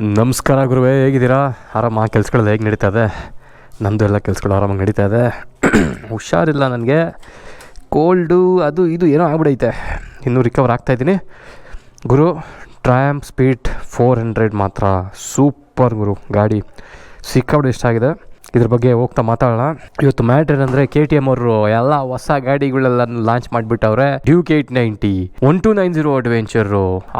ನಮಸ್ಕಾರ ಗುರುವೇ, ಹೇಗಿದ್ದೀರಾ? ಆರಾಮಾಗಿ ಕೆಲ್ಸಗಳೆಲ್ಲ ಹೇಗೆ ನಡೀತಾ ಇದೆ? ನಮ್ಮದು ಎಲ್ಲ ಕೆಲಸಗಳು ಆರಾಮಾಗಿ ನಡೀತಾ ಇದೆ. ಹುಷಾರಿಲ್ಲ ನನಗೆ. ಕೋಲ್ಡು, ಅದು ಇದು ಏನೋ ಆಗ್ಬಿಡೈತೆ. ಇನ್ನೂ ರಿಕವರ್ ಆಗ್ತಾಯಿದ್ದೀನಿ ಗುರು ಟ್ರ್ಯಾಮ್ ಸ್ಪೀಡ್ ಫೋರ್ ಹಂಡ್ರೆಡ್ ಮಾತ್ರ. ಸೂಪರ್ ಗುರು, ಗಾಡಿ. ಸಿಕ್ಕಾಬಿಟ್ಟು ಇಷ್ಟ ಆಗಿದೆ. ಇದ್ರ ಬಗ್ಗೆ ಹೋಗ್ತಾ ಮಾತಾಡೋಣ. ಇವತ್ತು ಮ್ಯಾಟರ್ ಏನಂದ್ರೆ ಕೆ ಟಿ ಎಂ ಅವರು ಎಲ್ಲ ಹೊಸ ಗಾಡಿಗಳೆಲ್ಲ launch ಮಾಡಿಬಿಟ್ಟವ್ರೆ. Duke eight ninety one two nine zero adventure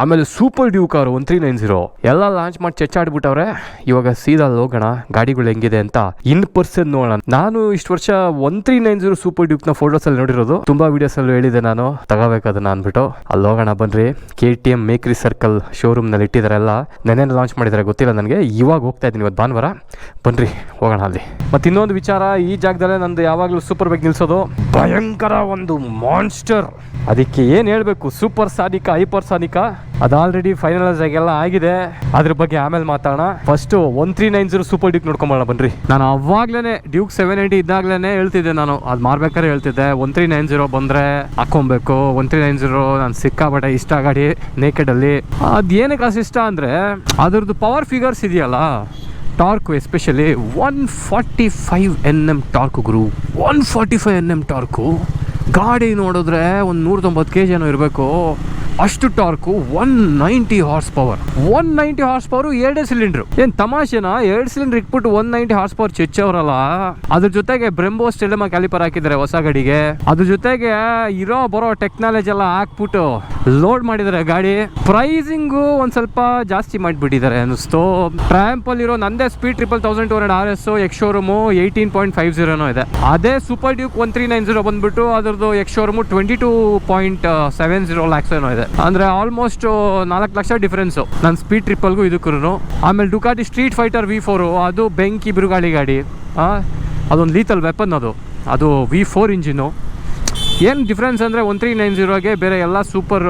ಆಮೇಲೆ ಸೂಪರ್ ಡ್ಯೂಕ್ ಅವರು ಒನ್ ತ್ರೀ ನೈನ್ ಜೀರೋ ಎಲ್ಲ ಲಾಂಚ್ ಮಾಡಿ ಚೆಚ್ಚಾಡ್ಬಿಟ್ಟವ್ರೆ. ಇವಾಗ ಸೀದಾ ಹೋಗೋಣ, ಗಾಡಿಗಳು ಹೆಂಗಿದೆ ಅಂತ ಇನ್ ಪರ್ಸನ್ ನೋಡೋಣ. ನಾನು ಇಷ್ಟು ವರ್ಷ one three nine zero super ಡ್ಯೂಕ್ನ photos ಅಲ್ಲಿ ನೋಡಿರೋದು. ತುಂಬಾ ವಿಡಿಯೋಸ್ ಅಲ್ಲಿ ಹೇಳಿದೆ ನಾನು. ತಗೋಬೇಕದನ್ನ ಅನ್ಬಿಟ್ಟು ಅಲ್ಲಿ ಹೋಗೋಣ ಬನ್ರಿ. K T M Mekhri circle ಶೋರೂಮ್ನಲ್ಲಿ ಇಟ್ಟಿದ್ದಾರೆ ಎಲ್ಲ. ನೆನೆ ಲಾಂಚ್ ಮಾಡಿದ್ದಾರೆ ಗೊತ್ತಿಲ್ಲ ನನಗೆ. ಇವಾಗ ಹೋಗ್ತಾ ಇದ್ದೀನಿ ಇವತ್ತು ಭಾನುವಾರ. ಬನ್ರಿ, ಹೋಗೋಣ ಅಲ್ಲಿ. ಮತ್ತೆ ಇನ್ನೊಂದು ವಿಚಾರ ಈ ಜಾಗದಲ್ಲೇ ನಂದು ಯಾವಾಗಲೂ ಸೂಪರ್ ಬೈಕ್ ನಿಲ್ಸೋದು. ಭಯಂಕರ ಒಂದು ಮಾನ್ಸ್ಟರ್ ಅದಕ್ಕೆ ಏನು ಹೇಳಬೇಕು ಸೂಪರ್ ಸಾನಿಕ ಹೈಪರ್ ಸಾನಿಕ ಅದು ಆಲ್ರೆಡಿ ಫೈನಲೈಸ್ ಆಗೆಲ್ಲ ಆಗಿದೆ. ಅದ್ರ ಬಗ್ಗೆ ಆಮೇಲೆ ಮಾತಾಡೋಣ. First one three nine zero super Duke ನೋಡ್ಕೊಂಬೋಣ ಬನ್ರಿ. ನಾನು ಅವಾಗ್ಲೇ ಡ್ಯೂಕ್ ಸೆವೆನ್ ಏಯ್ಟಿ ಇದ್ದಾಗ್ಲೇ ಹೇಳ್ತಿದ್ದೆ ನಾನು. ಅದು ಮಾರ್ಬೇಕಾದ್ರೆ ಹೇಳ್ತಿದ್ದೆ. ಒನ್ ತ್ರೀ ನೈನ್ ಜೀರೋ ಬಂದರೆ ಹಾಕೊಬೇಕು ಒನ್ ತ್ರೀ ನೈನ್ ಜೀರೋ ನಾನು ಸಿಕ್ಕಾಬಟ್ಟೆ ಇಷ್ಟ ಗಾಡಿ ನೇಕೆಡಲ್ಲಿ ಅದು ಏನಕ್ಕೆ ಅಷ್ಟು ಇಷ್ಟ ಅಂದರೆ ಅದ್ರದ್ದು ಪವರ್ ಫಿಗರ್ಸ್ ಇದೆಯಲ್ಲ. Torque especially one forty five N M torque ಗುರು. One forty five N M torque. ಗಾಡಿ ನೋಡಿದ್ರೆ ಒಂದು ನೂರ ತೊಂಬತ್ತು ಕೆ ಜಿ ಏನೋ ಇರಬೇಕು. ಅಷ್ಟು torque one ninety horse power one ninety horse power ಎರಡೇ ಸಿಲಿಂಡರ್ ಏನು ತಮಾಷೆನಾ? ಎರಡು ಸಿಲಿಂಡರ್ ಇಟ್ಬಿಟ್ಟು ಒನ್ ನೈಂಟಿ ಹಾರ್ಸ್ ಪವರ್ ಚೆಚ್ಚವ್ರಲ್ಲ. ಅದ್ರ ಜೊತೆಗೆ ಬ್ರೆಂಬೋ ಸ್ಟೆಲಮ ಕ್ಯಾಲಿಪರ್ ಹಾಕಿದ್ದಾರೆ ಹೊಸ ಗಾಡಿಗೆ. ಅದ್ರ ಜೊತೆಗೆ ಇರೋ ಬರೋ ಟೆಕ್ನಾಲಜಿ ಎಲ್ಲ ಹಾಕ್ಬಿಟ್ಟು ಲೋಡ್ ಮಾಡಿದ್ದಾರೆ ಗಾಡಿ. ಪ್ರೈಸಿಂಗು ಒಂದು ಸ್ವಲ್ಪ ಜಾಸ್ತಿ ಮಾಡಿಬಿಟ್ಟಿದ್ದಾರೆ ಅನ್ನಿಸ್ತು. ಟ್ರ್ಯಾಂಪಲ್ಲಿ ಇರೋ ನಂದೇ speed triple thousand two hundred R S X showroom eighteen point five ಜೀರೋನೂ ಇದೆ. ಅದೇ super Duke one three nine zero ಬಂದ್ಬಿಟ್ಟು ಅದ್ರದ್ದು X showroom twenty two point seven zero lakhs ಏನೋ ಇದೆ. ಅಂದರೆ ಆಲ್ಮೋಸ್ಟ್ ನಾಲ್ಕು ಲಕ್ಷ ಡಿಫ್ರೆನ್ಸು ನನ್ನ ಸ್ಪೀಡ್ ಟ್ರಿಪ್ಪಲ್ಗೂ ಇದಕ್ಕೂ ಆಮೇಲೆ Ducati Streetfighter V four ಅದು ಬೆಂಕಿ ಬಿರುಗಾಳಿ ಗಾಡಿ. ಅದೊಂದು ಲೀತಲ್ ವೆಪನ್ ಅದು. ಅದು ವಿ ಫೋರ್ ಇಂಜಿನು ಏನು ಡಿಫ್ರೆನ್ಸ್ ಅಂದರೆ ಒನ್ ತ್ರೀ ನೈನ್ ಜೀರೋಗೆ ಬೇರೆ ಎಲ್ಲ ಸೂಪರ್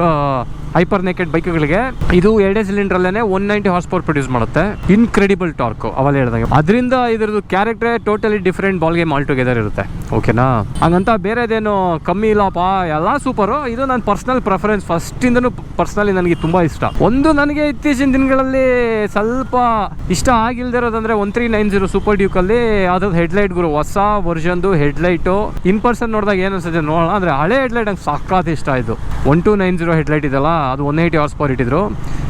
ಹೈಪರ್ ನೇಕೆಡ್ ಬೈಕ್ಗಳಿಗೆ ಇದು ಎರಡೇ ಸಿಲಿಂಡ್ರಲ್ಲೇ one ninety horse power produce ಮಾಡುತ್ತೆ. ಇನ್ಕ್ರೆಡಿಬಲ್ ಟಾರ್ಕ್ ಅವೆಲ್ಲ ಹೇಳ್ದಂಗೆ. ಅದರಿಂದ ಇದ್ರದ್ದು character totally different ball game altogether ಇರುತ್ತೆ ಓಕೆನಾ ಹಂಗಂತ ಬೇರೆದೇನು ಕಮ್ಮಿ ಇಲ್ಲಪ್ಪ ಎಲ್ಲ ಸೂಪರು ಇದು ನನ್ನ ಪರ್ಸ್ನಲ್ ಪ್ರೆಫರೆನ್ಸ್ ಫಸ್ಟಿಂದನೂ ಪರ್ಸ್ನಲಿ ನನಗೆ ತುಂಬ ಇಷ್ಟ. ಒಂದು ನನಗೆ ಇತ್ತೀಚಿನ ದಿನಗಳಲ್ಲಿ ಸ್ವಲ್ಪ ಇಷ್ಟ ಆಗಿಲ್ದಿರೋದಂದ್ರೆ one three nine zero super ಡ್ಯೂಕಲ್ಲಿ ಅದ್ರದ್ದು ಹೆಡ್ಲೈಟ್ ಗುರು. ಹೊಸ ವರ್ಷನ್ದು ಹೆಡ್ಲೈಟು ಇನ್ ಪರ್ಸನ್ ನೋಡಿದಾಗ ಏನು ಅನ್ಸುತ್ತೆ ನೋಡೋಣ? ಅಂದರೆ ಹಳೆ ಹೆಡ್ಲೈಟ್ ನಂಗೆ ಸಾಕಾದ ಇಷ್ಟ ಆಯಿತು one two nine zero headlight ಇದೆಲ್ಲ ಅದು ಒನ್ ಏಯ್ಟಿ ಅವರ್ಸ್ ಪವರ್ ಇಟ್ಟಿದ್ರು.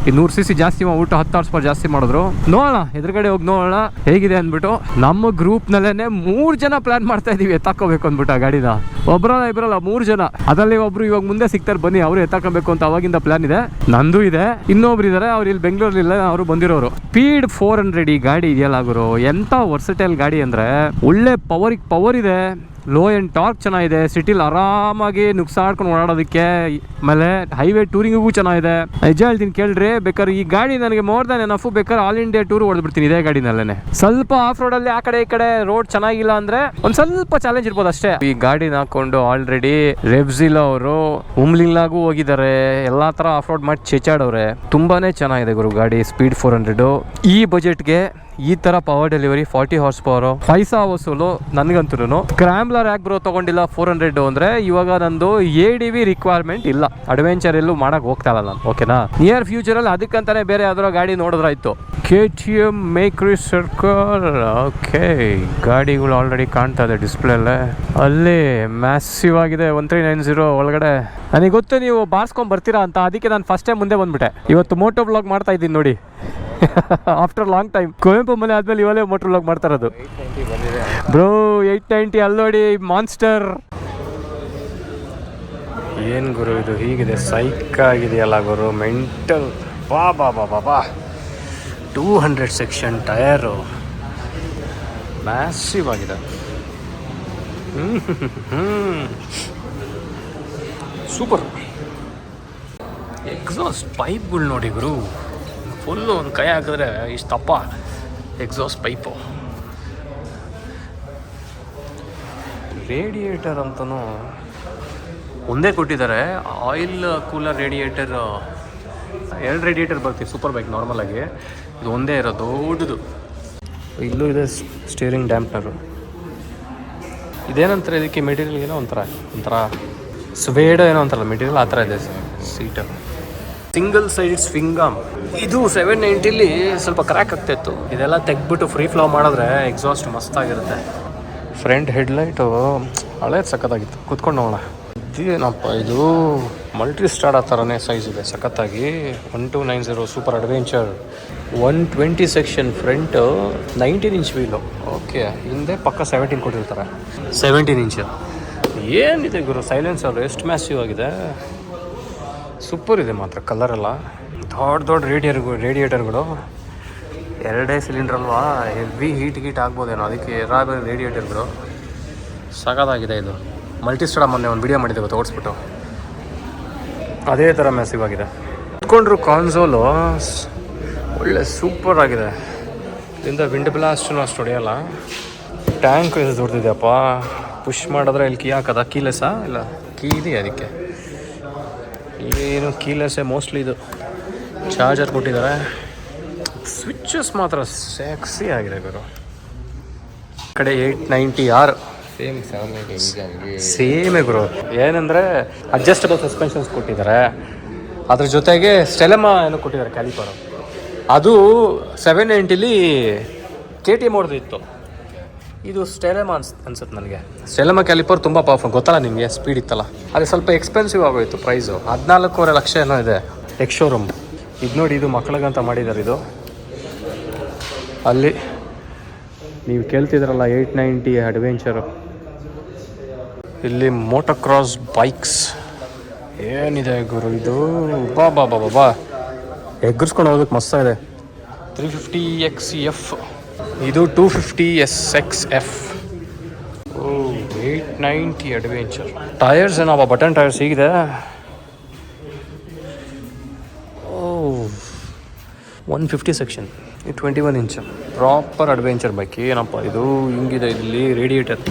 ಈ ನೂರು ಸಿ ಸಿ ಜಾಸ್ತಿ ಊಟ ಹತ್ತು ಅವರ್ಸ್ ಪವರ್ ಜಾಸ್ತಿ ಮಾಡಿದ್ರು. ನೋಡೋಣ, ಎದುರುಗಡೆ ಹೋಗಿ ನೋಡೋಣ, ಹೇಗಿದೆ ಅಂದ್ಬಿಟ್ಟು ನಮ್ಮ ಗ್ರೂಪ್ನಲ್ಲೇ ಮೂರು ಜನ ಪ್ಲಾನ್ ಮಾಡ್ತಾ ಇದೀವಿ ಎತ್ತಾಕೋಬೇಕು ಅಂದ್ಬಿಟ್ಟು ಆ ಗಾಡಿನ. ಒಬ್ಬರಲ್ಲ ಇಬ್ಬರಲ್ಲ ಮೂರು ಜನ. ಅದರಲ್ಲಿ ಒಬ್ರು ಇವಾಗ ಮುಂದೆ ಸಿಗ್ತಾರೆ ಬನ್ನಿ, ಅವರು ಎತ್ತಾಕೋಬೇಕು ಅಂತ ಅವಾಗಿಂದ ಪ್ಲಾನ್ ಇದೆ. ನಂದು ಇದೆ, ಇನ್ನೊಬ್ರು ಇದ್ದಾರೆ ಅವ್ರು ಇಲ್ಲಿ ಬೆಂಗಳೂರಲ್ಲಿಲ್ಲ ಅವರು ಬಂದಿರೋರು. ಸ್ಪೀಡ್ ಫೋರ್ ಹಂಡ್ರೆಡ್ ಈ ಗಾಡಿ ಇದೆಯಲ್ಲ ಗುರು, ಎಂತ ವರ್ಸಟೈಲ್ ಗಾಡಿ ಅಂದ್ರೆ ಒಳ್ಳೆ ಪವರ್ ಪವರ್ ಇದೆ. ಲೋ ಆ್ಯಂಡ್ ಟಾರ್ಕ್ ಚೆನ್ನಾಗಿದೆ. ಸಿಟಿಲಿ ಆರಾಮಾಗಿ ನುಗ್ಸಾಡ್ಕೊಂಡು ಓಡಾಡೋದಕ್ಕೆ ಆಮೇಲೆ ಹೈವೇ ಟೂರಿಂಗಿಗೂ ಚೆನ್ನಾಗಿದೆ. ನಿಜ ಹೇಳ್ತೀನಿ ಕೇಳ್ರಿ, ಬೇಕಾದ್ರೆ ಈ ಗಾಡಿ ನನಗೆ ಮೋರ್ ದನ್ ಎನಫು ಬೇಕಾದ್ರೆ ಆಲ್ ಇಂಡಿಯಾ ಟೂರ್ ಹೊಡೆದ್ಬಿಡ್ತೀನಿ ಇದೇ ಗಾಡಿನಲ್ಲೇ ಸ್ವಲ್ಪ ಆಫ್ ರೋಡಲ್ಲಿ ಆ ಕಡೆ ಈ ಕಡೆ ರೋಡ್ ಚೆನ್ನಾಗಿಲ್ಲ ಅಂದ್ರೆ ಒಂದ್ ಸ್ವಲ್ಪ ಚಾಲೆಂಜ್ ಇರ್ಬೋದು ಅಷ್ಟೇ. ಈ ಗಾಡಿನ ಹಾಕೊಂಡು ಆಲ್ರೆಡಿ ರೆಬ್ಸಿಲ್ ಅವರು ಉಮ್ಲಿಂಗ್ಲಾಗೂ ಹೋಗಿದ್ದಾರೆ. ಎಲ್ಲಾ ತರ ಆಫ್ ರೋಡ್ ಮಾಡಿ ಚೇಚಾಡವ್ರೆ. ತುಂಬಾನೇ ಚೆನ್ನಾಗಿದೆ ಗುರು ಗಾಡಿ ಸ್ಪೀಡ್ ಫೋರ್ ಹಂಡ್ರೆಡ್ ಈ ಬಜೆಟ್ಗೆ ಈ ತರ power delivery forty horse power ಫೈಸ ವಸೂಲು ನನಗಂತೂ ಕ್ರ್ಯಾಮ್ಲರ್ ಯಾಕೆ ಬ್ರೋ ತಗೊಂಡಿಲ್ಲ ಫೋರ್ ಹಂಡ್ರೆಡ್ ಅಂದ್ರೆ ಇವಾಗ ನಂದು ಎ ಡಿ ವಿ ರಿಕ್ವೈರ್ಮೆಂಟ್ ಇಲ್ಲ. ಅಡ್ವೆಂಚರ್ ಎಲ್ಲೂ ಮಾಡಕ್ ಹೋಗ್ತಾ ಇಲ್ಲ ಓಕೆನಾ ನಿಯರ್ ಫ್ಯೂಚರ್ ಅಲ್ಲಿ ಅದಕ್ಕಂತಾನೆ ಬೇರೆ ಯಾವ್ದಾರ ಗಾಡಿ ನೋಡಿದ್ರಾಯ್ತು. K T M Mekhri circle okay ಗಾಡಿಗಳು ಆಲ್ರೆಡಿ ಕಾಣ್ತಾ ಇದೆ ಡಿಸ್ಪ್ಲೇ ಅಲ್ಲೇ. ಅಲ್ಲಿ ಮ್ಯಾಸಿವ್ ಆಗಿದೆ ಒನ್ ತ್ರೀ ನೈನ್ ಜೀರೋ ಒಳಗಡೆ. ನನಗೆ ಗೊತ್ತು ನೀವು ಬಾರ್ಸ್ಕೊಂಡ್ ಬರ್ತೀರಾ ಅಂತ, ಅದಕ್ಕೆ ನಾನು ಫಸ್ಟ್ ಟೈಮ್ ಮುಂದೆ ಬಂದ್ಬಿಟ್ಟೆ. ಇವತ್ತು ಮೋಟೋ ಬ್ಲಾಗ್ ಮಾಡ್ತಾ ಇದ್ದೀನಿ ನೋಡಿ. ಆಫ್ಟರ್ ಲಾಂಗ್ ಟೈಮ್ ಕುವೆಂಪು ಮನೆ ಆದ್ಮೇಲೆ ಇವಲೇ ಮೋಟರ್ ಲಾಗ್ ಮಾಡ್ತಾ ಇರೋದು. ಬ್ರೋ ಏಯ್ಟ್ ನೈಂಟಿ ಅಲ್ಲಿ ಮಾನ್ಸ್ಟರ್ ಏನು ಗುರು ಇದು? ಹೀಗಿದೆ ಸೈಕ್ ಆಗಿದೆಯಲ್ಲ ಗುರು? ಮೆಂಟಲ್ ಬಾ ಬಾ ಬಾ ಬಾ ಬಾ. Two hundred section tyre massive ಆಗಿದೆ. ಸೂಪರ್ ಎಕ್ಸಾಸ್ಟ್ ಪೈಪ್ಗಳು ನೋಡಿ ಗುರು. ಫುಲ್ಲು ಒಂದು ಕೈ ಹಾಕಿದ್ರೆ ಇಷ್ಟು ತಪ್ಪ. ಎಕ್ಸಾಸ್ಟ್ ಪೈಪು ರೇಡಿಯೇಟರ್ ಅಂತಲೂ ಒಂದೇ ಕೊಟ್ಟಿದ್ದಾರೆ. ಆಯಿಲ್ ಕೂಲರ್ ರೇಡಿಯೇಟರ್ ಎರಡು ರೇಡಿಯೇಟರ್ ಬರ್ತೀವಿ ಸೂಪರ್ ಬೈಕ್ ನಾರ್ಮಲಾಗಿ ಇದು ಒಂದೇ ಇರೋದು. ದೊಡ್ಡದು. ಇಲ್ಲೂ ಇದೆ ಸ್ಟೀರಿಂಗ್ ಡ್ಯಾಂಪ್ನರು ಇದೇನಂತಾರೆ ಇದಕ್ಕೆ ಮೆಟೀರಿಯಲ್ ಏನೋ ಒಂಥರ ಒಂಥರ ಸ್ವೇಡ್ ಏನೋ ಅಂತಾರಲ್ಲ ಮೆಟೀರಿಯಲ್ ಆ ಥರ ಇದೆ ಸೀಟು ಸಿಂಗಲ್ ಸೈಡ್ ಸ್ವಿಂಗಮ್ ಇದು ಸೆವೆನ್ ನೈಂಟಿಲಿ ಸ್ವಲ್ಪ ಕ್ರ್ಯಾಕ್ ಆಗ್ತಾಯಿತ್ತು ಇದೆಲ್ಲ ತೆಗ್ಬಿಟ್ಟು ಫ್ರೀ ಫ್ಲೋ ಮಾಡಿದ್ರೆ ಎಕ್ಸಾಸ್ಟ್ ಮಸ್ತಾಗಿರುತ್ತೆ ಫ್ರಂಟ್ ಹೆಡ್ಲೈಟು ಹಳೇದು ಸಖತ್ತಾಗಿತ್ತು. ಕುತ್ಕೊಂಡು ನೋಡೋಣ. ಇದೇನಪ್ಪ ಇದು? ಮಲ್ಟಿ ಸ್ಟಾರ್ ಆ ಥರನೇ ಸೈಜ್ ಇದೆ ಸಖತ್ತಾಗಿ. One two nine zero super adventure one twenty section front nineteen inch wheel okay ಹಿಂದೆ ಪಕ್ಕ ಸೆವೆಂಟೀನ್ ಕೊಟ್ಟಿರ್ತಾರೆ. ಸೆವೆಂಟೀನ್ ಇಂಚ್ ಏನಿದೆ ಗುರು? ಸೈಲೆನ್ಸರ್ ಎಷ್ಟು ಮ್ಯಾಸಿವ್ ಆಗಿದೆ? ಸೂಪರ್ ಇದೆ ಮಾತ್ರ ಕಲರೆಲ್ಲ ದೊಡ್ಡ ದೊಡ್ಡ ರೇಡಿಯರ್ಗಳು ರೇಡಿಯೇಟರ್ಗಳು ಎರಡೇ ಸಿಲಿಂಡರ್ ಅಲ್ವಾ? ಹೆವಿ ಹೀಟ್ ಗೀಟ್ ಆಗ್ಬೋದೇನೋ ಅದಕ್ಕೆ ಎರಾಬಲ್ ರೇಡಿಯೇಟರ್ಗಳು ಸಗದಾಗಿದೆ ಇದು. ಮಲ್ಟಿ ಸ್ಟಾಡ ಮೊನ್ನೆ ಒಂದು ವಿಡಿಯೋ ಮಾಡಿದ್ದೆ ಗೊತ್ತಾ, ಓಡಿಸ್ಬಿಟ್ಟು. ಅದೇ ಥರ ಮ್ಯಾಸಿವ್ ಆಗಿದೆ. ಕುತ್ಕೊಂಡ್ರು ಕಾನ್ಸೋಲು ಒಳ್ಳೆ ಸೂಪರ್ ಆಗಿದೆ. ಇದರಿಂದ ವಿಂಡ್ ಬ್ಲಾಸ್ಟು ಅಷ್ಟು ಹೊಡೆಯಲ್ಲ. ಟ್ಯಾಂಕ್ ದೊಡ್ಡದಿದೆಯಪ್ಪ. ಪುಷ್ ಮಾಡಿದ್ರೆ ಇಲ್ಲಿ ಕೀ ಹಾಕೋದ? ಕೀಲೆಸಾ ಇಲ್ಲ ಕೀ ಇದೆಯಾ ಅದಕ್ಕೆ? ಏನು ಕೀಲೆಸ್ಸೇ ಮೋಸ್ಟ್ಲಿ ಇದು ಚಾರ್ಜರ್ ಕೊಟ್ಟಿದ್ದಾರೆ. ಸ್ವಿಚ್ಚಸ್ ಮಾತ್ರ ಸೆಕ್ಸಿ ಆಗಿದೆ ಗುರು. ಕಡೆ ಏಯ್ಟ್ ನೈಂಟಿ ಆರ್ ಸೇಮ್ ಸೇಮೇ ಗುರು. ಏನಂದರೆ ಅಡ್ಜಸ್ಟಬಲ್ ಸಸ್ಪೆನ್ಷನ್ಸ್ ಕೊಟ್ಟಿದ್ದಾರೆ. ಅದ್ರ ಜೊತೆಗೆ ಸ್ಟೆಲಮ ಏನೋ ಕೊಟ್ಟಿದ್ದಾರೆ ಕ್ಯಾಲಿಪರ್ ಅದು ಸೆವೆನ್ ನೈಂಟಿಲಿ ಕೆ ಟಿ ಎಂ ಇತ್ತು. ಇದು ಸ್ಟೆಲೆಮಾ ಅನ್ಸ್, ಅನ್ಸುತ್ತೆ ನನಗೆ. ಸ್ಟೆಲೆಮ ಕ್ಯಾಲಿಪರ್ ತುಂಬ ಪವರ್ಫುಲ್ ಗೊತ್ತಲ್ಲ ನಿಮಗೆ? ಸ್ಪೀಡ್ ಇತ್ತಲ್ಲ. ಅದು ಸ್ವಲ್ಪ ಎಕ್ಸ್ಪೆನ್ಸಿವ್ ಆಗೋಯ್ತು ಪ್ರೈಸು ಹದಿನಾಲ್ಕೂವರೆ ಲಕ್ಷ ಏನೋ ಇದೆ. ಎಕ್ಸ್ ಶೋರೂಮ್ ಇದು ನೋಡಿ ಇದು ಮಕ್ಕಳಿಗಂತ ಮಾಡಿದ್ದಾರೆ ಇದು. ಅಲ್ಲಿ ನೀವು ಕೇಳ್ತಿದ್ರಲ್ಲ ಏಯ್ಟ್ ನೈಂಟಿ ಅಡ್ವೆಂಚರು ಇಲ್ಲಿ ಮೋಟೋಕ್ರಾಸ್ ಬೈಕ್ಸ್ ಏನಿದೆ ಗುರು ಇದು? ಬಾ ಬಾ ಬಾ ಬಾ ಬಾ. ಎಗ್ರಿಸ್ಕೊಂಡು ಹೋಗೋದಕ್ಕೆ ಮಸ್ತಾಗಿದೆ ತ್ರೀ ಫಿಫ್ಟಿ ಎಕ್ಸ್ ಎಫ್ ಇದು two fifty S X F oh eight ninety adventure tyres ಏನಪ್ಪ ಬಟನ್ ಟೈರ್ಸ್ ಸಿಗಿದೆ ಓ one fifty section twenty one inch proper adventure bike ಏನಪ್ಪ ಇದು? ಹಿಂಗಿದೆ ಇಲ್ಲಿ ರೇಡಿಯೇಟರ್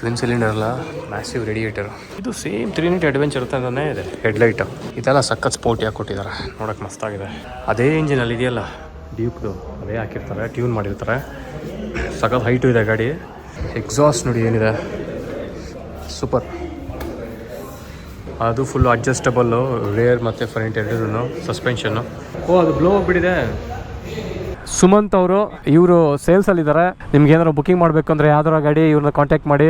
ಟ್ವಿನ್ ಸಿಲಿಂಡರ್ ಅಲ್ಲ? ಮ್ಯಾಸಿವ್ ರೇಡಿಯೇಟರ್ ಇದು ಸೇಮ್ ತ್ರೀ ನೈಂಟಿ ಅಡ್ವೆಂಚರ್ ಅಂತಾನೆ ಇದೆ. ಹೆಡ್ಲೈಟ್ ಇದೆಲ್ಲ ಸಖತ್ ಸ್ಪೋರ್ಟ್ ಯಾಕೆ ಕೊಟ್ಟಿದ್ದಾರೆ ನೋಡೋಕೆ ಮಸ್ತಾಗಿದೆ ಅದೇ ಇಂಜಿನಲ್ಲಿ ಇದೆಯಲ್ಲ? ಡ್ಯೂಕ್ದು ಅದೇ ಹಾಕಿರ್ತಾರೆ, ಟ್ಯೂನ್ ಮಾಡಿರ್ತಾರೆ. ಸಖತ್ ಹೈಟು ಇದೆ ಗಾಡಿ. ಎಕ್ಸಾಸ್ಟ್ ನೋಡಿ ಏನಿದೆ. ಸೂಪರ್ ಅದು ಫುಲ್ ಅಡ್ಜಸ್ಟಬಲ್ಲು ರೇರ್ ಮತ್ತು ಫ್ರಂಟ್ ಎರಡೂ ಸಸ್ಪೆನ್ಷನ್ನು ಓ, ಅದು ಬ್ಲೋ ಹೋಗ್ಬಿಟ್ಟಿದೆ ಸುಮಂತ್ ಅವರು, ಇವರು ಸೇಲ್ಸಲ್ಲಿದ್ದಾರೆ ನಿಮ್ಗೆ ಏನಾದ್ರು ಬುಕಿಂಗ್ ಮಾಡಬೇಕು ಅಂದ್ರೆ ಯಾವ್ದಾರ ಗಾಡಿ ಇವ್ರನ್ನ ಕಾಂಟ್ಯಾಕ್ಟ್ ಮಾಡಿ.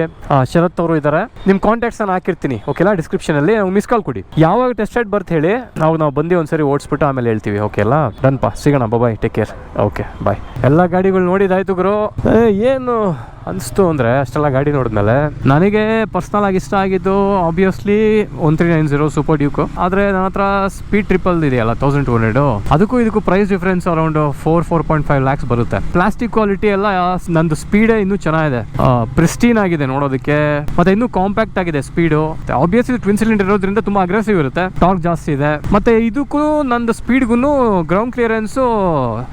ಶರತ್ ಅವರು ಇದ್ದಾರೆ ನಿಮ್ಮ ಕಾಂಟ್ಯಾಕ್ಟ್ಸ್ ನಾನು ಹಾಕಿರ್ತೀನಿ ಓಕೆಲಾ ಡಿಸ್ಕ್ರಿಪ್ಷನಲ್ಲಿ ನಾವು ಮಿಸ್ ಕಾಲ್ ಕೊಡಿ. ಯಾವಾಗ ಟೆಸ್ಟ್ ರೈಡ್ ಬರ್ತ ಹೇಳಿ, ನಾವು ನಾವು ಬಂದು ಒಂದ್ಸರಿ ಓಡಿಸ್ಬಿಟ್ಟು ಆಮೇಲೆ ಹೇಳ್ತೀವಿ ಓಕೆ ಅಲ್ಲ? ಡನ್ಪಾ ಸಿಗೋಣ bye take care okay bye ಎಲ್ಲ ಗಾಡಿಗಳು ನೋಡಿದಾಯ್ತು ಗುರು? ಏನು? ಅನಿಸ್ತು ಅಂದರೆ ಅಷ್ಟೆಲ್ಲ ಗಾಡಿ ನೋಡಿದ್ಮೇಲೆ. ನನಗೆ ಪರ್ಸ್ನಲ್ ಆಗಿ ಇಷ್ಟ ಆಗಿದ್ದು obviously one three nine zero super Duke ಆದರೆ ನನ್ನ ಹತ್ರ ಸ್ಪೀಡ್ ಟ್ರಿಪಲ್ ಇದೆಯಲ್ಲ ತೌಸಂಡ್ ಟು ಹಂಡ್ರೆಡು ಅದಕ್ಕೂ ಇದಕ್ಕೂ price difference around four four point five lakhs ಬರುತ್ತೆ. ಪ್ಲಾಸ್ಟಿಕ್ ಕ್ವಾಲಿಟಿ ಎಲ್ಲ, ನಂದು ಸ್ಪೀಡೇ ಇನ್ನೂ ಚೆನ್ನಾಗಿದೆ. ಪ್ರಿಸ್ಟೀನ್ ಆಗಿದೆ ನೋಡೋದಕ್ಕೆ. ಮತ್ತೆ ಇನ್ನೂ ಕಾಂಪ್ಯಾಕ್ಟ್ ಆಗಿದೆ ಸ್ಪೀಡು ಆಬ್ವಿಯಸ್ಲಿ ಟ್ವಿನ್ ಸಿಲಿಂಡರ್ ಇರೋದ್ರಿಂದ ತುಂಬಾ ಅಗ್ರೆಸಿವ್ ಇರುತ್ತೆ. ಟಾರ್ಕ್ ಜಾಸ್ತಿ ಇದೆ. ಮತ್ತೆ ಇದಕ್ಕೂ ನಂದು ಸ್ಪೀಡ್ಗೂ ಗ್ರೌಂಡ್ ಕ್ಲಿಯರೆನ್ಸ್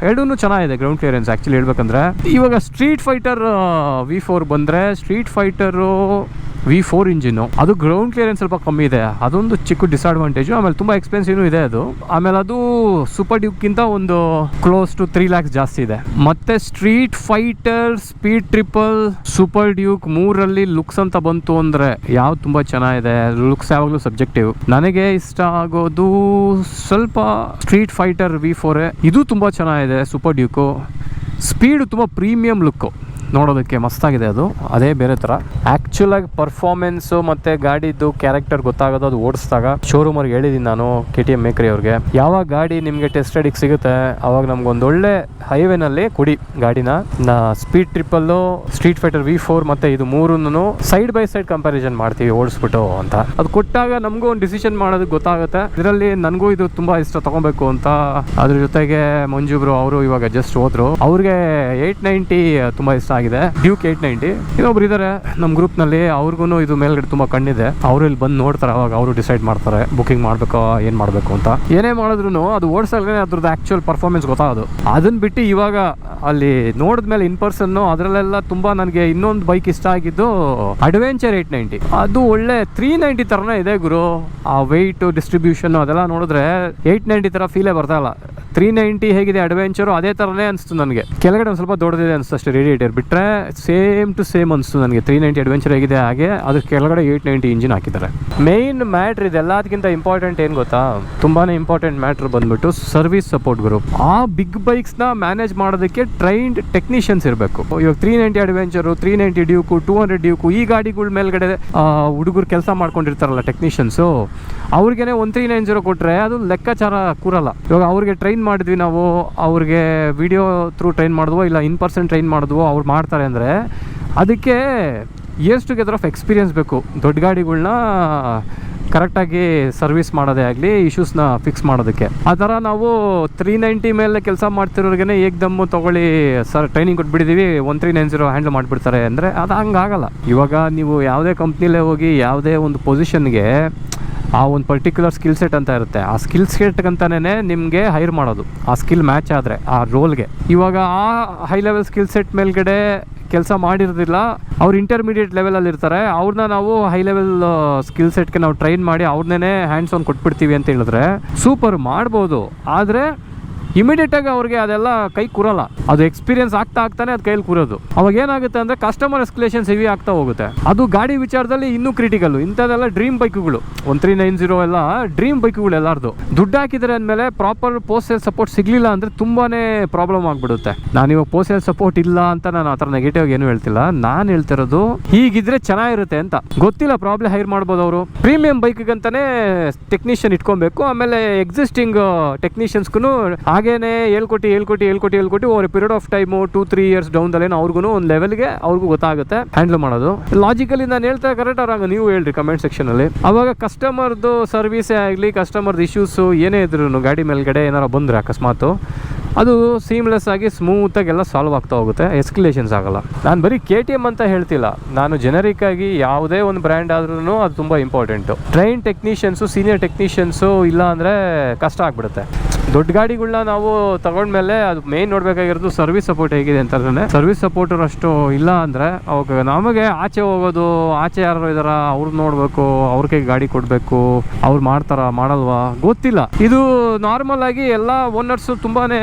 ಎರಡೂ ಚೆನ್ನಾಗಿದೆ ಗ್ರೌಂಡ್ ಕ್ಲಿಯರೆನ್ಸ್ ಆಕ್ಚುಲಿ ಹೇಳ್ಬೇಕಂದ್ರೆ. ಇವಾಗ ಸ್ಟ್ರೀಟ್ ಫೈಟರ್ ವಿ ಫೋರ್ ಬಂದರೆ Streetfighter V four engine ಅದು ಗ್ರೌಂಡ್ ಕ್ಲಿಯರೆನ್ಸ್ ಸ್ವಲ್ಪ ಕಮ್ಮಿ ಇದೆ. ಅದೊಂದು ಚಿಕ್ಕ ಡಿಸ್ಅಡ್ವಾಂಟೇಜು ಆಮೇಲೆ ತುಂಬ ಎಕ್ಸ್ಪೆನ್ಸಿವ್ ಇದೆ ಅದು. ಆಮೇಲೆ ಅದು ಸೂಪರ್ ಡ್ಯೂಕ್ಗಿಂತ ಒಂದು ಕ್ಲೋಸ್ ಟು ತ್ರೀ ಲ್ಯಾಕ್ಸ್ ಜಾಸ್ತಿ ಇದೆ. ಮತ್ತೆ Streetfighter speed triple super Duke ಮೂರಲ್ಲಿ ಲುಕ್ಸ್ ಅಂತ ಬಂತು ಅಂದರೆ ಯಾವ್ದು ತುಂಬ ಚೆನ್ನಾಗಿದೆ. ಲುಕ್ಸ್ ಯಾವಾಗಲೂ ಸಬ್ಜೆಕ್ಟಿವ್ ನನಗೆ ಇಷ್ಟ ಆಗೋದು ಸ್ವಲ್ಪ ಸ್ಟ್ರೀಟ್ ಫೈಟರ್ ವಿ ಫೋರೇ ಇದು ತುಂಬ ಚೆನ್ನಾಗಿದೆ ಸೂಪರ್ ಡ್ಯೂಕು ಸ್ಪೀಡು ತುಂಬ ಪ್ರೀಮಿಯಂ ಲುಕ್ಕು ನೋಡೋದಕ್ಕೆ ಮಸ್ತಾಗಿದೆ ಅದು. ಅದೇ ಬೇರೆ ಥರ. ಆ್ಯಕ್ಚುಲಾಗಿ ಪರ್ಫಾರ್ಮೆನ್ಸು ಮತ್ತು ಗಾಡಿದು ಕ್ಯಾರೆಕ್ಟರ್ ಗೊತ್ತಾಗೋದು, ಅದು ಓಡಿಸಿದಾಗ ಅವ್ರಿಗೆ ಹೇಳಿದ್ದೀನಿ ನಾನು ಕೆ ಟಿ ಎಂ ಮೇಕ್ರಿ ಅವ್ರಿಗೆ. ಯಾವಾಗ ಗಾಡಿ ನಿಮಗೆ ಟೆಸ್ಟ್ ರೈಡಿಗೆ ಸಿಗುತ್ತೆ, ಅವಾಗ ನಮ್ಗೆ ಒಂದು ಒಳ್ಳೆ ಹೈವೇನಲ್ಲಿ ಕೊಡಿ ಗಾಡಿನ. ನಾ speed triple Streetfighter V four ಮತ್ತು ಇದು ಮೂರನ್ನು ಸೈಡ್ ಬೈ ಸೈಡ್ ಕಂಪ್ಯಾರಿಸನ್ ಮಾಡ್ತೀವಿ, ಓಡಿಸ್ಬಿಟ್ಟು ಅಂತ. ಅದು ಕೊಟ್ಟಾಗ ನಮಗೂ ಒಂದು ಡಿಸಿಷನ್ ಮಾಡೋದಕ್ಕೆ ಗೊತ್ತಾಗುತ್ತೆ. ಇದರಲ್ಲಿ ನನಗೂ ಇದು ತುಂಬ ಇಷ್ಟ ತಗೊಬೇಕು ಅಂತ. ಅದ್ರ ಜೊತೆಗೆ ಮಂಜುಬ್ರು ಅವರು ಇವಾಗ ಜಸ್ಟ್ ಹೋದ್ರು. ಅವ್ರಿಗೆ ಏಯ್ಟ್ ನೈಂಟಿ ತುಂಬ ಇಷ್ಟ ಆಗಿದೆ. ಡ್ಯೂಕ್ ಏಟ್ ನೈಂಟಿ ಇನ್ನೊಬ್ರು ಇದ್ದಾರೆ ನಮ್ಮ ಗ್ರೂಪ್ನಲ್ಲಿ ಅವ್ರಿಗೂ ಇದು ಮೇಲ್ಗಡೆ ತುಂಬ ಕಣ್ಣಿದೆ. ಅವರು ಇಲ್ಲಿ ಬಂದು ನೋಡ್ತಾರೆ, ಅವಾಗ ಅವರು ಡಿಸೈಡ್ ಮಾಡ್ತಾರೆ ಬುಕಿಂಗ್ ಮಾಡಬೇಕು, ಏನು ಮಾಡಬೇಕು ಅಂತ. ಏನೇ ಮಾಡಿದ್ರು ಅದು ಓಡಿಸಲ್ಗೇನೆ ಅದ್ರದ್ದು ಆ್ಯಕ್ಚುಯಲ್ ಪರ್ಫಾರ್ಮೆನ್ಸ್ ಗೊತ್ತಾಗೋದು. ಅದನ್ನ ಬಿಟ್ಟು ಇವಾಗ ಅಲ್ಲಿ ನೋಡಿದ್ಮೇಲೆ ಇನ್ ಪರ್ಸನ್ನು ಅದರಲ್ಲೆಲ್ಲ ತುಂಬ ನನಗೆ ಇನ್ನೊಂದು ಬೈಕ್ ಇಷ್ಟ ಆಗಿದ್ದು ಅಡ್ವೆಂಚರ್ ಏಯ್ಟ್ ನೈಂಟಿ ಅದು ಒಳ್ಳೆ ತ್ರೀ ನೈಂಟಿ ಥರನೇ ಇದೆ ಗುರು. ಆ ವೆಯ್ಟು ಡಿಸ್ಟ್ರಿಬ್ಯೂಷನ್ ಅದೆಲ್ಲ ನೋಡಿದ್ರೆ ಏಟ್ ನೈಂಟಿ ಥರ ಫೀಲೇ ಬರ್ತಾ ಇಲ್ಲ. ತ್ರೀ ನೈಂಟಿ ಹೇಗಿದೆ ಅಡ್ವೆಂಚರು ಅದೇ ಥರನೇ ಅನಿಸ್ತು ನನಗೆ. ಕೆಳಗಡೆ ಒಂದು ಸ್ವಲ್ಪ ದೊಡ್ಡದಿದೆ ಅನಿಸ್ತು ಅಷ್ಟೇ ರೇಡಿಯೇಟರ್ ಬಿಟ್ಟರೆ ಸೇಮ್ ಟು ಸೇಮ್ ಅನಿಸ್ತು ನನಗೆ. ತ್ರೀ ನೈಂಟಿ ಅಡ್ವೆಂಚರ್ ಹೇಗಿದೆ ಹಾಗೆ, ಅದ್ರ ಕೆಳಗಡೆ ಏಯ್ಟ್ ನೈಂಟಿ ಇಂಜಿನ್ ಹಾಕಿದ್ದಾರೆ. ಮೇನ್ ಮ್ಯಾಟ್ರ್ ಇದೆಲ್ಲದಕ್ಕಿಂತ ಇಂಪಾರ್ಟೆಂಟ್ ಏನು ಗೊತ್ತಾ? ತುಂಬಾ ಇಂಪಾರ್ಟೆಂಟ್ ಮ್ಯಾಟ್ರ್ ಬಂದ್ಬಿಟ್ಟು ಸರ್ವಿಸ್ ಸಪೋರ್ಟ್ ಗ್ರೂಪ್ ಆ ಬಿಗ್ ಬೈಕ್ಸ್ನ ಮ್ಯಾನೇಜ್ ಮಾಡೋದಕ್ಕೆ ಟ್ರೈನ್ಡ್ ಟೆಕ್ನಿಷಿಯನ್ಸ್ ಇರಬೇಕು. ಇವಾಗ three ninety adventure three ninety Duke two hundred Duke ಈ ಗಾಡಿಗಳ ಮೇಲ್ಗಡೆ ಹುಡುಗರು ಕೆಲಸ ಮಾಡ್ಕೊಂಡಿರ್ತಾರಲ್ಲ ಟೆಕ್ನಿಷಿಯನ್ಸು ಅವ್ರಿಗೆ ಒನ್ ತ್ರೀ ನೈನ್ ಜೀರೋ ಕೊಟ್ಟರೆ ಅದು ಲೆಕ್ಕಾಚಾರ ಕೂರಲ್ಲ. ಇವಾಗ ಅವ್ರಿಗೆ ಟ್ರೈನ್ ಮಾಡಿದ್ವಿ ನಾವು, ಅವ್ರಿಗೆ ವಿಡಿಯೋ ಥ್ರೂ ಟ್ರೈನ್ ಮಾಡಿದ್ವೋ, ಇಲ್ಲ ಇನ್ ಪರ್ಸನ್ ಟ್ರೈನ್ ಮಾಡಿದ್ವೋ, ಅವ್ರು ಮಾಡ್ತಾರೆ ಅಂದರೆ, ಅದಕ್ಕೆ ಇಯರ್ಸ್ ಟುಗೆದರ್ ಆಫ್ ಎಕ್ಸ್ಪೀರಿಯನ್ಸ್ ಬೇಕು. ದೊಡ್ಡ ಗಾಡಿಗಳನ್ನ ಕರೆಕ್ಟಾಗಿ ಸರ್ವಿಸ್ ಮಾಡೋದೇ ಆಗಲಿ ಇಶ್ಯೂಸ್ನ ಫಿಕ್ಸ್ ಮಾಡೋದಕ್ಕೆ. ಆ ಥರ ನಾವು ತ್ರೀ ನೈಂಟಿ ಮೇಲೆ ಕೆಲಸ ಮಾಡ್ತಿರೋರ್ಗೆ ಏಕ್ದಮ್ಮು ತೊಗೊಳ್ಳಿ sir training ಕೊಟ್ಬಿಟ್ಟಿದ್ದೀವಿ one three nine zero handle ಮಾಡಿಬಿಡ್ತಾರೆ ಅಂದರೆ ಅದು ಹಂಗಾಗಲ್ಲ. ಇವಾಗ ನೀವು ಯಾವುದೇ ಕಂಪ್ನಿಲೇ ಹೋಗಿ ಯಾವುದೇ ಒಂದು ಪೊಸಿಷನ್ಗೆ ಆ ಒಂದು ಪರ್ಟಿಕ್ಯುಲರ್ ಸ್ಕಿಲ್ ಸೆಟ್ ಅಂತ ಇರುತ್ತೆ. ಆ ಸ್ಕಿಲ್ ಸೆಟ್ಗಂತಾನೇ ನಿಮಗೆ ಹೈರ್ ಮಾಡೋದು. ಆ ಸ್ಕಿಲ್ ಮ್ಯಾಚ್ ಆದರೆ, ಆ ರೋಲ್ಗೆ ಇವಾಗ ಆ ಹೈ ಲೆವೆಲ್ ಸ್ಕಿಲ್ ಸೆಟ್ ಮೇಲ್ಗಡೆ ಕೆಲಸ ಮಾಡಿರೋದಿಲ್ಲ, ಅವ್ರು ಇಂಟರ್ಮೀಡಿಯೇಟ್ ಲೆವೆಲಲ್ಲಿ ಇರ್ತಾರೆ. ಅವ್ರನ್ನ ನಾವು ಹೈ ಲೆವೆಲ್ ಸ್ಕಿಲ್ ಸೆಟ್ಗೆ ನಾವು ಟ್ರೈನ್ ಮಾಡಿ ಅವ್ರನ್ನೇ ಹ್ಯಾಂಡ್ಸ್ ಆನ್ ಕೊಟ್ಬಿಡ್ತೀವಿ ಅಂತ ಹೇಳಿದ್ರೆ ಸೂಪರ್ ಮಾಡ್ಬೋದು. ಆದರೆ ಇಮಿಡಿಯೇಟಾಗಿ ಅವ್ರಿಗೆ ಅದೆಲ್ಲ ಕೈ ಕೂರಲ್ಲ. ಅದು ಎಕ್ಸ್ಪೀರಿಯನ್ಸ್ ಆಗ್ತಾ ಆಗ್ತಾನೆ ಅದು ಕೈಲಿ ಕೂರೋದು. ಅವಾಗ ಏನಾಗುತ್ತೆ ಅಂದರೆ ಕಸ್ಟಮರ್ ಎಸ್ಕಲೇಷನ್ಸ್ ಹೆವಿ ಆಗ್ತಾ ಹೋಗುತ್ತೆ. ಅದು ಗಾಡಿ ವಿಚಾರದಲ್ಲಿ ಇನ್ನೂ ಕ್ರಿಟಿಕಲ್ ಇಂಥದ್ದೆಲ್ಲ ಡ್ರೀಮ್ ಬೈಕ್ಗಳು. ಒನ್ ತ್ರೀ ನೈನ್ ಜೀರೋ ಎಲ್ಲ ಡ್ರೀಮ್ ಬೈಕ್ಗಳು ಎಲ್ಲಾರ್ದು. ದುಡ್ಡು ಹಾಕಿದರೆ ಅಂದಮೇಲೆ ಪ್ರಾಪರ್ ಪೋಸ್ಟಲ್ ಸಪೋರ್ಟ್ ಸಿಗಲಿಲ್ಲ ಅಂದರೆ ತುಂಬಾ ಪ್ರಾಬ್ಲಮ್ ಆಗಿಬಿಡುತ್ತೆ. ನಾನು ಇವಾಗ ಪೋಸ್ಟಲ್ ಸಪೋರ್ಟ್ ಇಲ್ಲ ಅಂತ ನಾನು ಆ ಥರ ನೆಗೆಟಿವ್ ಏನು ಹೇಳ್ತಿಲ್ಲ. ನಾನು ಹೇಳ್ತಿರೋದು ಹೀಗಿದ್ರೆ ಚೆನ್ನಾಗಿರುತ್ತೆ ಅಂತ. ಗೊತ್ತಿಲ್ಲ ಪ್ರಾಬ್ಲಮ್ ಹೈರ್ ಮಾಡ್ಬೋದು ಅವರು. ಪ್ರೀಮಿಯಂ ಬೈಕ್ಗಂತಾನೆ ಟೆಕ್ನಿಷಿಯನ್ ಇಟ್ಕೊಬೇಕು. ಆಮೇಲೆ ಎಕ್ಸಿಸ್ಟಿಂಗ್ ಟೆಕ್ನಿಷಿಯನ್ಸ್ಗೂ ಹಾಗೇನೆ ಹೇಳ್ಕೊಟ್ಟು ಹೇಳ್ಕೊಟ್ಟು ಹೇಳ್ಕೊಟ್ಟು ಹೇಳ್ಕೊಟ್ಟು over period of time two three years down ಡೌನ್ದಲ್ಲೇನು ಅವ್ರಿಗೂ ಒಂದು ಲೆವೆಲ್ಗೆ ಅವ್ರಿಗೂ ಗೊತ್ತಾಗುತ್ತೆ ಹ್ಯಾಂಡಲ್ ಮಾಡೋದು. ಲಾಜಿಕಲಿ ನಾನು ಹೇಳ್ತಾ ಕರೆಕ್ಟ್ ಅವ್ರಂಗ ನೀವು ಹೇಳ್ರಿ ಕಮೆಂಟ್ ಸೆಕ್ಷನಲ್ಲಿ ಅವಾಗ ಕಸ್ಟಮರ್ದು ಸರ್ವಿಸ್ ಆಗಲಿ ಕಸ್ಟಮರ್ದು ಇಶ್ಯೂಸು ಏನೇ ಇದ್ರು ಗಾಡಿ ಮೇಲ್ಗಡೆ ಏನಾರು ಬಂದರೆ ಅಕಸ್ಮಾತು, ಅದು ಸೀಮ್ಲೆಸ್ ಆಗಿ ಸ್ಮೂತಾಗಿ ಎಲ್ಲ ಸಾಲ್ವ್ ಆಗ್ತಾ ಹೋಗುತ್ತೆ ಎಸ್ಕಲೇಷನ್ಸ್ ಆಗಲ್ಲ. ನಾನು ಬರೀ ಕೆ ಟಿ ಎಂ ಅಂತ ಹೇಳ್ತಿಲ್ಲ, ನಾನು ಜೆನರಿಕ್ ಆಗಿ ಯಾವುದೇ ಒಂದು ಬ್ರ್ಯಾಂಡ್ ಆದ್ರೂ ಅದು ತುಂಬ important train technicians senior technicians ಇಲ್ಲ ಅಂದರೆ ಕಷ್ಟ ಆಗ್ಬಿಡುತ್ತೆ. ದೊಡ್ಡ ಗಾಡಿಗಳನ್ನ ನಾವು ತಗೊಂಡ್ಮೇಲೆ ಅದು ಮೇನ್ ನೋಡ್ಬೇಕಾಗಿರೋದು ಸರ್ವಿಸ್ ಸಪೋರ್ಟ್ ಹೇಗಿದೆ ಅಂತಂದ್ರೆ ಸರ್ವಿಸ್ ಸಪೋರ್ಟರ್ ಅಷ್ಟು ಇಲ್ಲ ಅಂದ್ರೆ ಅವಾಗ ನಮಗೆ ಆಚೆ ಹೋಗೋದು, ಆಚೆ ಯಾರು ಇದಾರ ಅವ್ರು ನೋಡಬೇಕು, ಅವ್ರ ಗಾಡಿ ಕೊಡಬೇಕು, ಅವ್ರು ಮಾಡ್ತಾರ, ಮಾಡಲ್ವಾ? ಗೊತ್ತಿಲ್ಲ. ಇದು ನಾರ್ಮಲ್ ಆಗಿ ಎಲ್ಲ ಓನರ್ಸ್ ತುಂಬಾನೇ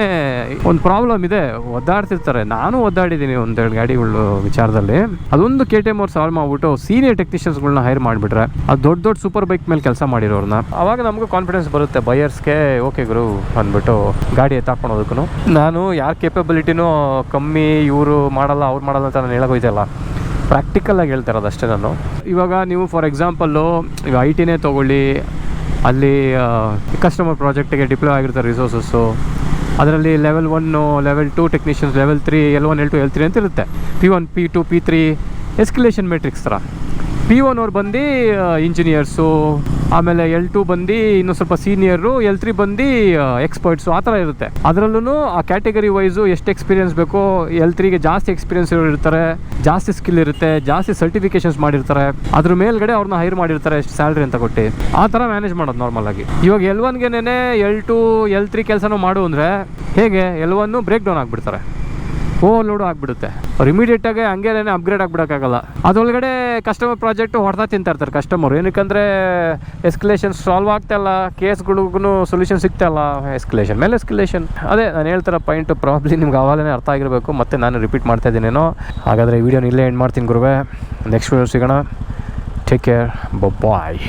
ಒಂದು ಪ್ರಾಬ್ಲಮ್ ಇದೆ. ಒದ್ದಾಡ್ತಿರ್ತಾರೆ. ನಾನು ಒದ್ದಾಡಿದ್ದೀನಿ ಒಂದೆರಡು ಗಾಡಿಗಳು ವಿಚಾರದಲ್ಲಿ. ಅದೊಂದು ಕೆ ಟಿ ಎಂ ಅವ್ರು ಸಾಲ್ವ್ ಮಾಡ್ಬಿಟ್ಟು ಸೀನಿಯರ್ ಟೆಕ್ನಿಷಿಯನ್ಸ್ ಗಳನ್ನ ಹೈರ್ ಮಾಡಿಬಿಟ್ರೆ ಅದು ದೊಡ್ಡ ದೊಡ್ಡ ಸೂಪರ್ ಬೈಕ್ ಮೇಲೆ ಕೆಲಸ ಮಾಡಿರೋರ್ನ, ಅವಾಗ ನಮಗೂ ಕಾನ್ಫಿಡೆನ್ಸ್ ಬರುತ್ತೆ. ಬೈಯರ್ಸ್ಗೆ ಓಕೆ ಗುರು ಅಂದ್ಬಿಟ್ಟು ಗಾಡಿ ಎತ್ತಾಕೊಳೋದಕ್ಕೂ ನಾನು ಯಾರ ಕೇಪಬಿಲಿಟಿನೂ ಕಮ್ಮಿ ಇವರು ಮಾಡಲ್ಲ, ಅವ್ರು ಮಾಡಲ್ಲ ಅಂತ ನಾನು ಹೇಳೋಗೋಯ್ತಲ್ಲ ಪ್ರಾಕ್ಟಿಕಲ್ ಆಗಿ ಹೇಳ್ತಾ ಇರೋದು ಅಷ್ಟೇ ನಾನು. ಇವಾಗ ನೀವು ಫಾರ್ ಎಕ್ಸಾಂಪಲ್ಲು ಈಗ ಐ ಟಿನೇ ತೊಗೊಳ್ಳಿ, ಅಲ್ಲಿ ಕಸ್ಟಮರ್ ಪ್ರಾಜೆಕ್ಟಿಗೆ ಡಿಪ್ಲೋ ಆಗಿರ್ತಾರೆ ರಿಸೋರ್ಸಸ್ಸು ಅದರಲ್ಲಿ level one level two technicians level three L one L two L three ಅಂತ ಇರುತ್ತೆ. P one P two P three escalation matrix ಥರ ಪಿ ಒನ್ ಅವ್ರು ಬಂದು ಇಂಜಿನಿಯರ್ಸು ಆಮೇಲೆ ಎಲ್ ಟು ಬಂದು ಇನ್ನು ಸ್ವಲ್ಪ ಸೀನಿಯರು ಎಲ್ ತ್ರೀ ಬಂದು ಎಕ್ಸ್ಪರ್ಟ್ಸು ಆ ಥರ ಇರುತ್ತೆ. ಅದರಲ್ಲೂ ಆ ಕ್ಯಾಟಗರಿ ವೈಸು ಎಷ್ಟು ಎಕ್ಸ್ಪೀರಿಯನ್ಸ್ ಬೇಕೋ ಎಲ್ ತ್ರೀಗೆ ಜಾಸ್ತಿ ಎಕ್ಸ್ಪೀರಿಯನ್ಸ್ ಇರ್ತಾರೆ, ಜಾಸ್ತಿ ಸ್ಕಿಲ್ ಇರುತ್ತೆ, ಜಾಸ್ತಿ ಸರ್ಟಿಫಿಕೇಶನ್ಸ್ ಮಾಡಿರ್ತಾರೆ, ಅದ್ರ ಮೇಲ್ಗಡೆ ಅವ್ರನ್ನ ಹೈರ್ ಮಾಡಿರ್ತಾರೆ, ಎಷ್ಟು ಸ್ಯಾಲ್ರಿ ಅಂತ ಕೊಟ್ಟು. ಆ ಥರ ಮ್ಯಾನೇಜ್ ಮಾಡೋದು ನಾರ್ಮಲ್ ಆಗಿ. ಇವಾಗ ಎಲ್ ಒನ್ಗೆನೇ ಎಲ್ ಟು ಎಲ್ ತ್ರೀ ಕೆಲಸನೂ ಮಾಡು ಅಂದರೆ, ಹೇಗೆ? ಎಲ್ ಒನ್ನು ಬ್ರೇಕ್ ಡೌನ್ ಆಗಿಬಿಡ್ತಾರೆ. ಓವರ್ ಲೋಡು ಆಗಿಬಿಡುತ್ತೆ. ಅವ್ರು ಇಮಿಡಿಯೇಟಾಗಿ ಹಂಗೇನೆ ಅಪ್ಗ್ರೇಡ್ ಆಗಿಬಿಡೋಕ್ಕಾಗಲ್ಲ. ಅದರೊಳಗಡೆ ಕಸ್ಟಮರ್ ಪ್ರಾಜೆಕ್ಟ್ ಹೊಡೆದ ತಿಂತಾ ಇರ್ತಾರೆ ಕಸ್ಟಮರ್ ಏನಕ್ಕಂದರೆ ಎಸ್ಕಲೇಷನ್ ಸಾಲ್ವ್ ಆಗ್ತಾಯಿಲ್ಲ ಕೇಸ್ಗಳಿಗೂ ಸೊಲ್ಯೂಷನ್ ಸಿಗ್ತಾಯಿಲ್ಲ ಎಸ್ಕಲೇಷನ್ ಮೇಲೆ ಎಸ್ಕಲೇಷನ್ ಅದೇ ನಾನು ಹೇಳ್ತಾರೆ ಪಾಯಿಂಟ್ ಪ್ರಾಬ್ಲಿ ನಿಮ್ಗೆ ಆವಾಗಲೇ ಅರ್ಥ ಆಗಿರಬೇಕು. ಮತ್ತೆ ನಾನು ರಿಪೀಟ್ ಮಾಡ್ತಾ ಇದ್ದೀನೇನೋ. ಹಾಗಾದರೆ ಈ ವಿಡಿಯೋನ ಇಲ್ಲೇ ಎಂಡ್ ಮಾಡ್ತೀನಿ ಗುರುವೆ. ನೆಕ್ಸ್ಟ್ ವಿಡಿಯೋ ಸಿಗೋಣ. Take care bye